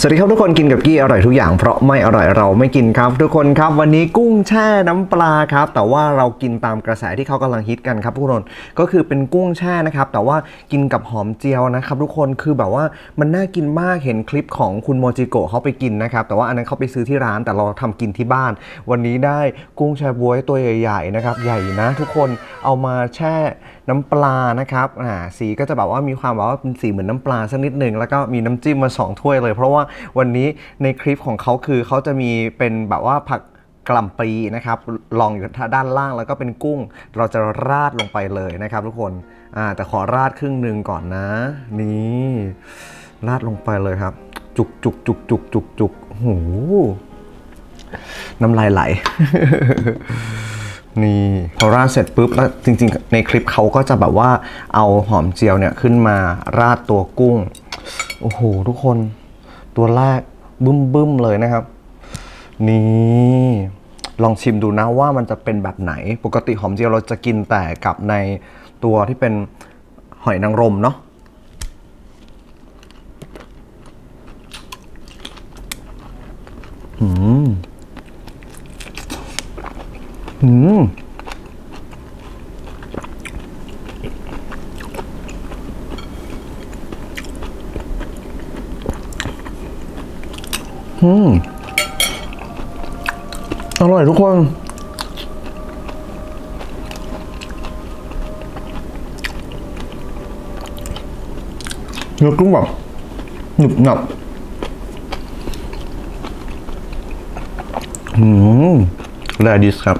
สวัสดีครับทุกคนกินกับกี้อร่อยทุกอย่างเพราะไม่อร่อยเราไม่กินครับ ทุกคนครับวันนี้กุ้งแช่น้ำปลาครับ แต่ว่าเรากินตามกระแสที่เขากำลังฮิตกันครับทุกคนก็คือเป็นกุ้งแช่นะครับ แต่ว่ากินกับหอมเจียวนะครับ ทุกคนคือแบบว่ามันน่ากินมากเห็นคลิปของคุณโมจิโกะเขาไปกินนะครับ แต่ว่าอันนั้นเขาไปซื้อที่ร้านแต่เราทำกินที่บ้าน วันนี้ได้กุ้งแช่บวยตัวใหญ่ๆนะครับใหญ่นะ ทุกคนเอามาแช่ น้ำปลานะครับอ่าสีก็จะแบบว่ามีความแบบว่าเป็นสีเหมือนน้ำปลาสักนิดหนึ่งแล้วก็มีน้ำจิ้มมาสองถ้วยเลย เพราะว่าวันนี้ในคลิปของเขาคือเขาจะมีเป็นแบบว่าผักกล่ำปลีนะครับลองอยู่ด้านล่างแล้วก็เป็นกุ้ง เราจะราดลงไปเลยนะครับ ทุกคนอ่าแต่ขอราดครึ่งหนึ่งก่อนนะ นี่ราดลงไปเลยครับ จุกจุกจุกจุกจุกจุกโอ้โหน้ำลายไหล นี่พอราดเสร็จปุ๊บแล้วจริงๆ ในคลิปเขาก็จะแบบว่าเอาหอมเจียวเนี่ยขึ้นมาราดตัวกุ้ง โอ้โห ทุกคนตัวแรกบึ้มบึ้มๆเลยนะครับ นี่ลองชิมดูนะว่ามันจะเป็นแบบไหน ปกติหอมเจียวเราจะกินแต่กับในตัวที่เป็นหอยนางรมเนาะอืม อืมอืมอร่อยทุกคนเนื้อกุ้งแบบหนึบหนับอืมแรดิสครับ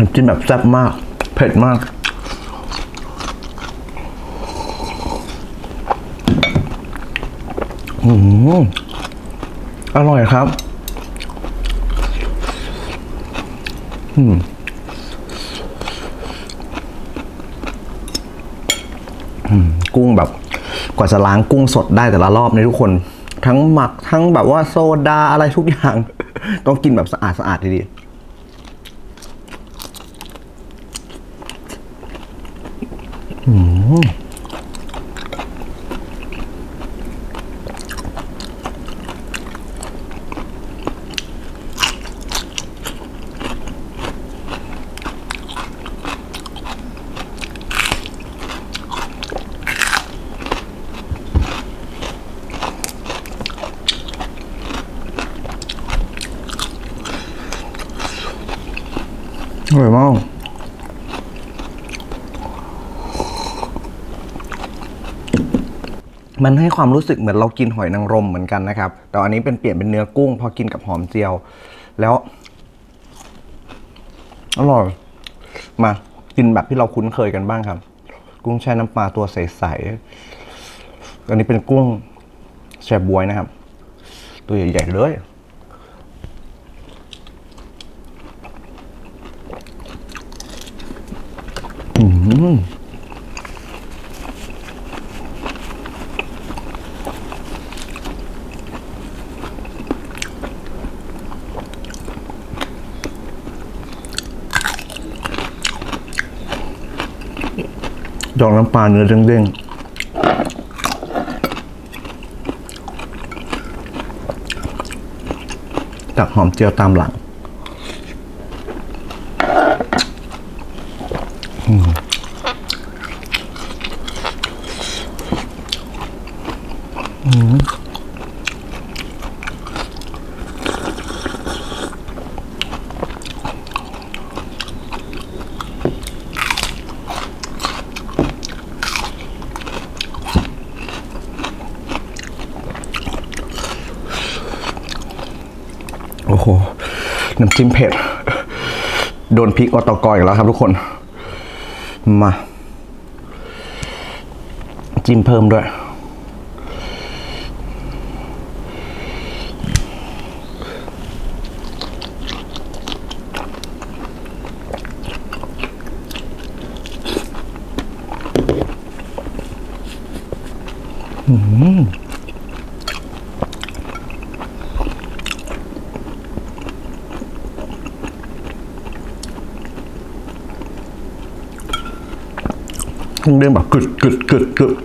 น้ำจิ้มแบบแซ่บมาก เผ็ดมาก อืมอร่อยครับ อืมกุ้งแบบ กว่าจะล้างกุ้งสดได้แต่ละรอบในทุกคน ทั้งหมักทั้งแบบว่าโซดาอะไรทุกอย่าง ต้องกินแบบสะอาดสะอาดดีๆ อืมอร่อย มันให้ความรู้สึกเหมือนเรากินหอยนางรมเหมือนกันนะครับ แต่อันนี้เป็นเปลี่ยนเป็นเนื้อกุ้ง พอกินกับหอมเจียว แล้ว อร่อย มากินแบบที่เราคุ้นเคยกันบ้างครับ กุ้งแช่น้ำปลาตัวใสๆ อันนี้เป็นกุ้งแช่บวยนะครับ ตัวใหญ่ๆเลยอืม ดองน้ำปลาเนื้อเด้งๆตักหอมเจียวตามหลัง โอ้โห น้ำจิ้มเผ็ด โดนพริกอตกอยอีกแล้วครับทุกคน มา จิ้มเพิ่มด้วย อกุ้งเด้งแบบกึดกึดกึดกึด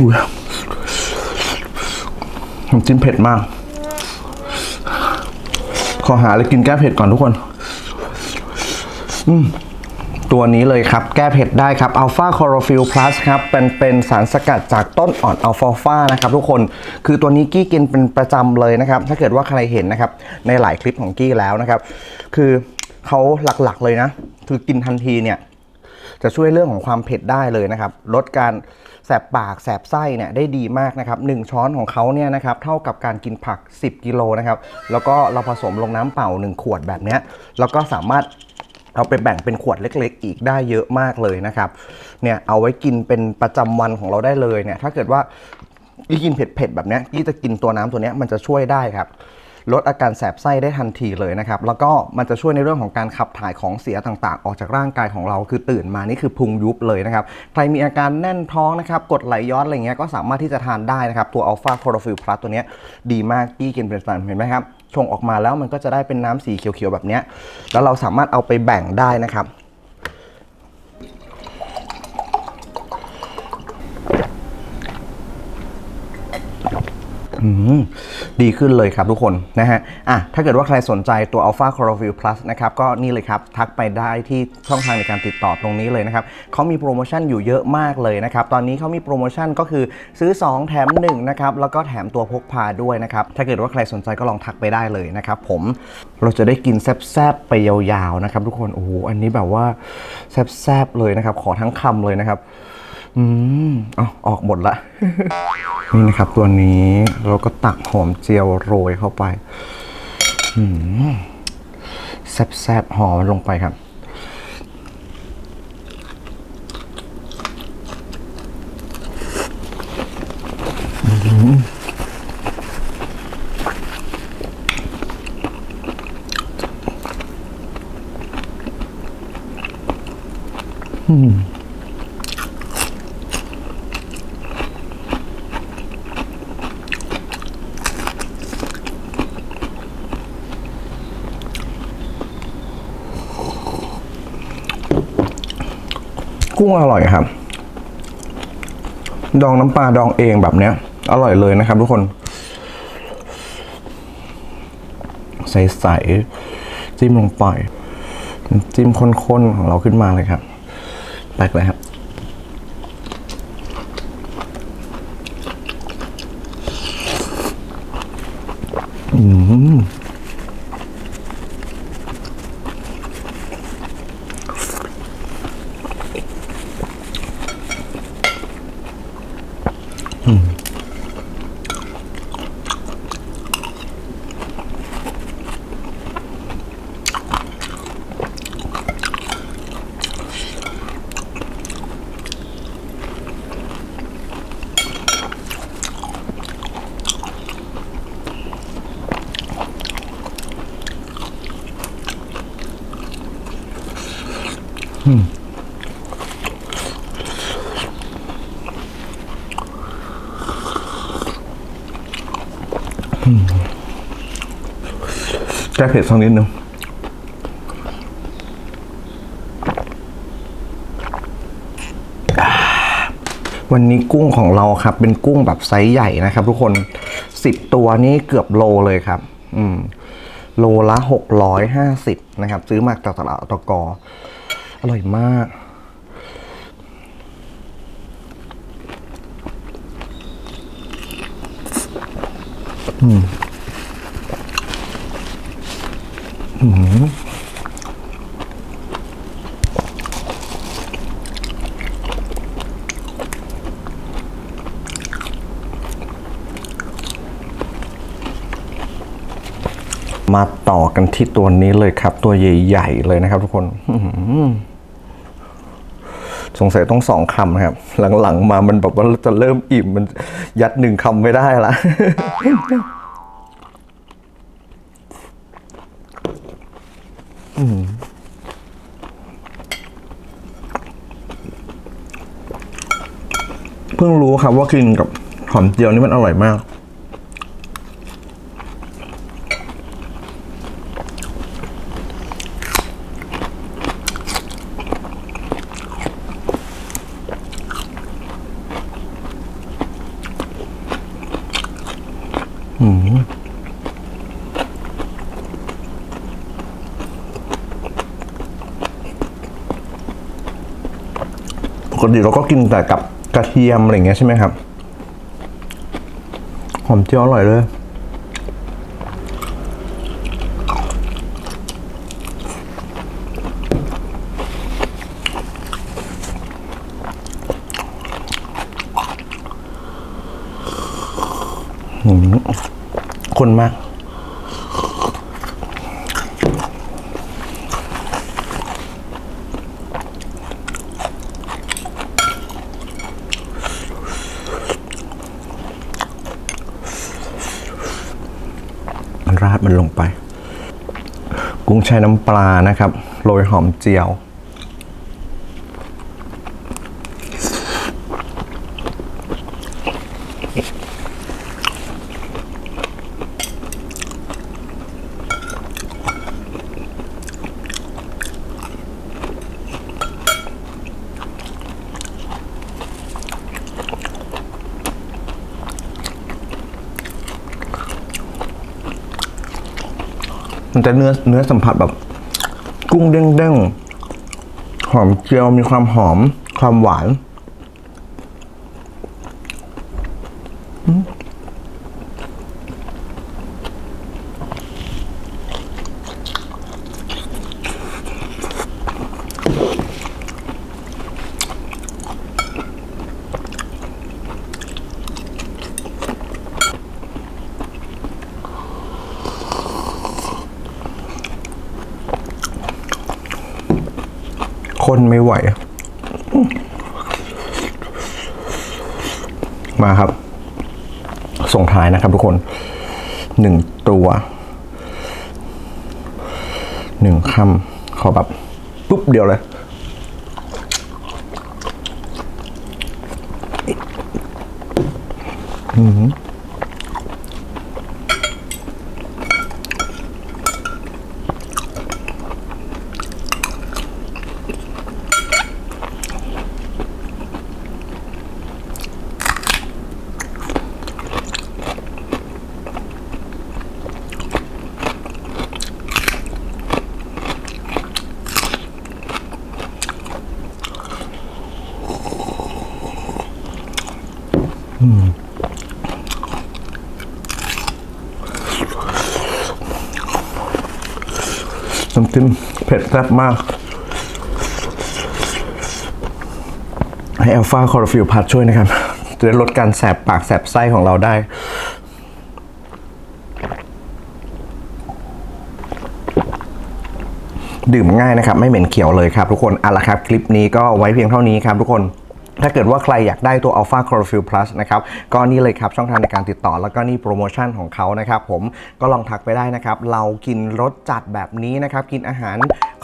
อุ้ยน้ำจิ้มเผ็ดมาก ขอหาอะไรกินแก้เผ็ดก่อนทุกคน ตัวนี้เลยครับ แก้เผ็ดได้ครับอัลฟาคอโรฟิลพลัสครับเป็นเป็นสารสกัดจากต้นอ่อนอัลฟาฟานะครับทุกคนคือตัวนี้กี้กินเป็นประจำเลยนะครับ ถ้าเกิดว่าใครเห็นนะครับ ในหลายคลิปของกี้แล้วนะครับ คือเขาหลักๆเลยนะ คือกินทันทีเนี่ย จะช่วยเรื่องของความเผ็ดได้เลยนะครับ ลดการแสบปากแสบไส้เนี่ยได้ดีมากนะครับหนึ่งช้อนของเขาเนี่ยนะครับเท่ากับการกินผัก 10 กิโลนะครับแล้วก็เราผสมลงน้ำเปล่า 1 ขวดแบบนี้แล้วก็สามารถ เอาไปแบ่งเป็นขวดเล็ก ๆ อีกได้เยอะมากเลยนะครับ เนี่ยเอาไว้กินเป็นประจำวันของเราได้เลยเนี่ย ถ้าเกิดว่าที่กินเผ็ดๆแบบเนี้ยที่จะกินตัวน้ำตัวเนี้ยมันจะช่วยได้ครับ ลดอาการแสบไส้ได้ทันทีเลยนะครับ แล้วก็มันจะช่วยในเรื่องของการขับถ่ายของเสียต่างๆ ออกจากร่างกายของเราคือตื่นมานี่คือพุงยุบเลยนะครับ ใครมีอาการแน่นท้องนะครับ กดไหลย้อนอะไรเงี้ยก็สามารถที่จะทานได้นะครับ ตัวอัลฟาโคโรฟิลพลัสตัวเนี้ยดีมากที่กินเป็นประจำเห็นไหมครับ ชงออกมาแล้วมันก็จะได้เป็นน้ำสีเขียวๆแบบนี้แล้วเราสามารถเอาไปแบ่งได้นะครับ ดีขึ้นเลยครับทุกคนนะฮะอะถ้าเกิดว่าใครสนใจตัว Alpha Chlorophyll Plus นะครับ ก็นี่เลยครับ ทักไปได้ที่ช่องทางในการติดต่อตรงนี้เลยนะครับเขามีโปรโมชั่นอยู่เยอะมากเลยนะครับ ตอนนี้เขามีโปรโมชั่นก็คือซื้อ 2 แถม 1 นะครับ แล้วก็แถมตัวพกพาด้วยนะครับ ถ้าเกิดว่าใครสนใจก็ลองทักไปได้เลยนะครับผมเราจะได้กินแซบๆไปยาวๆนะครับทุกคนโอ้โหอันนี้แบบว่าแซบๆเลยนะครับ ขอทั้งคำเลยนะครับ อืมเอาออกหมดละ นี่นะครับตัวนี้เราก็ตักหอมเจียวโรยเข้าไปอืมแซบๆหอมลงไปครับ กุ้งอร่อยครับ ดองน้ำปลาดองเองแบบเนี้ย อร่อยเลยนะครับทุกคน ใสๆจิ้มลงไป จิ้มข้นๆของเราขึ้นมาเลยครับ แปลกเลยครับ อืม แก้เผ็ดสักนิดนึงวันนี้กุ้งของเราครับ เป็นกุ้งแบบไซส์ใหญ่นะครับ ทุกคน10ตัวนี่เกือบโลเลยครับ อืม โลละ650นะครับ ซื้อมาจากตลาดอตกอ ร่อยมาก อืมอืมมาต่อกันที่ตัวนี้เลยครับ ตัวใหญ่ ๆ เลยนะครับทุกคนอื สงสัยต้องสองคำครับ หลังๆมามันแบบว่าจะเริ่มอิ่มมันยัดหนึ่งคำไม่ได้ละเพิ่งรู้ครับว่ากินกับหอมเจียวนี่มันอร่อยมาก ติเราก็กินแต่กับกระเทียมอะไรเงี้ยใช่ไหมครับ หอมเจียวอร่อยเลยคนมาก มันลงไป กุ้งแช่น้ำปลานะครับ โรยหอมเจียว มันจะเนื้อเนื้อสัมผัสแบบ กุ้งเด้งๆหอมเจียวมีความหอม ความหวาน นไม่ไหว มาครับ ส่งท้ายนะครับทุกคนหนึ่งตัวหนึ่งคำขอแบบปุ๊บเดียวเลยน้ำ จิ้มเผ็ดแซ่บมาก ให้อัลฟาคอร์ฟิลพัดช่วยนะครับ จะได้ลดการแสบปากแสบไส้ของเราได้ดื่มง่ายนะครับ ไม่เหม็นเขียวเลยครับทุกคนเอาละครับ คลิปนี้ก็ไว้เพียงเท่านี้ครับทุกคน ถ้าเกิดว่าใครอยากได้ตัว Alpha Chlorophyll Plus นะครับ ก็นี่เลยครับช่องทางในการติดต่อแล้วก็นี่โปรโมชั่นของเขานะครับผมก็ลองทักไปได้นะครับ เรากินรสจัดแบบนี้นะครับ กินอาหาร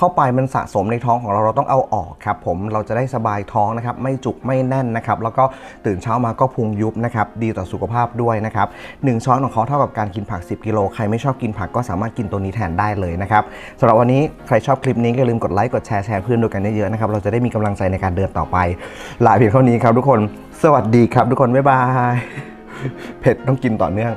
เข้าไปมันสะสมในท้องของเราเราต้องเอาออกครับผมเราจะได้สบายท้องนะครับไม่จุกไม่แน่นนะครับแล้วก็ตื่นเช้ามาก็พุงยุบนะครับดีต่อสุขภาพด้วยนะครับหนึ่งช้อนของเขาเท่ากับการกินผัก 10 กิโลใครไม่ชอบกินผักก็สามารถกินตัวนี้แทนได้เลยนะครับสำหรับวันนี้ใครชอบคลิปนี้ก็อย่าลืมกดไลค์กดแชร์แชร์เพื่อนด้วยกันเยอะๆนะครับเราจะได้มีกำลังใจในการเดินต่อไปลาเพียงเท่านี้ครับทุกคน สวัสดีครับทุกคนบ๊ายบายเผ็ดต้องกินต่อเนื่อง